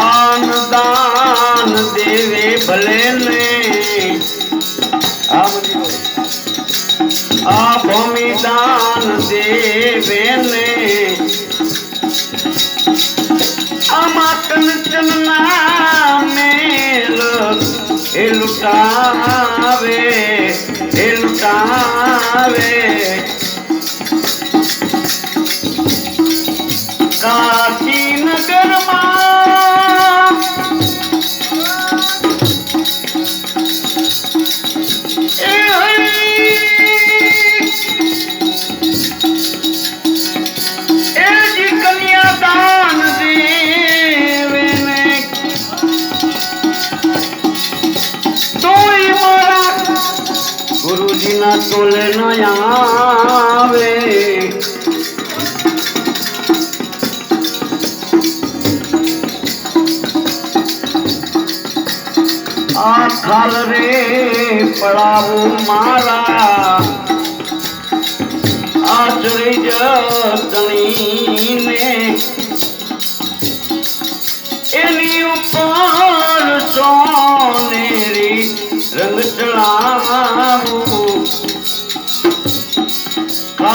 આન દાન દેવે ભલે ને આ ભૂમિ દાન દેવે ને આમાં કંચન ના મેલ, એ લૂટાવે એ લૂટાવે. ગુરુજીના ટોલે ન આવે. આ ખાલ રે પડાવું મારા. આચરી જતણીને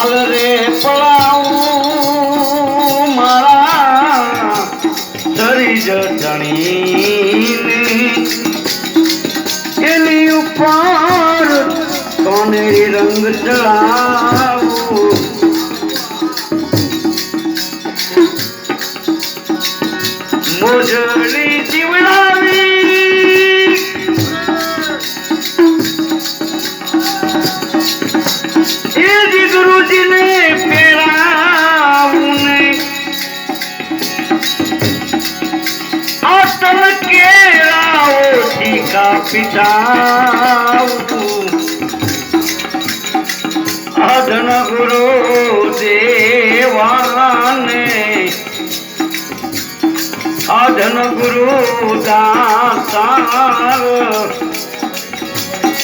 કાલ રે પડાવું મારા ધરી જતણીને એની ઉપર કોને રંગ ચડાવું. મોજડી જીવડાવી ટીકા પિતા અધન ગુરુ દેવાને અધન ગુરુ દાતાર.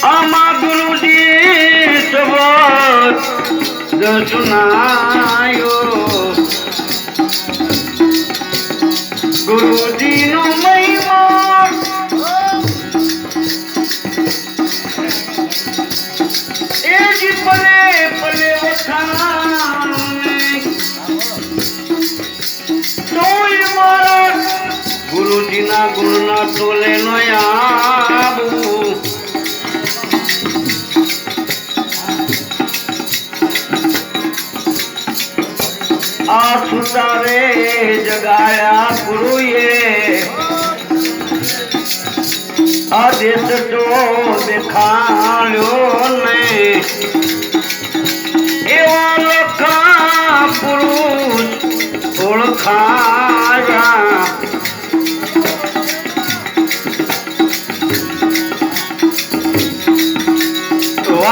આમાં ગુરુજી શબ્દ સુનાયો ગુરુજીનો મહિમા ગુણના ટોલે નો આવું આ સુતારે જગાયા ગુરુએ. આદેશ તો દેખાડ્યો ને એવા લખા પુરુષ ઓળખાયા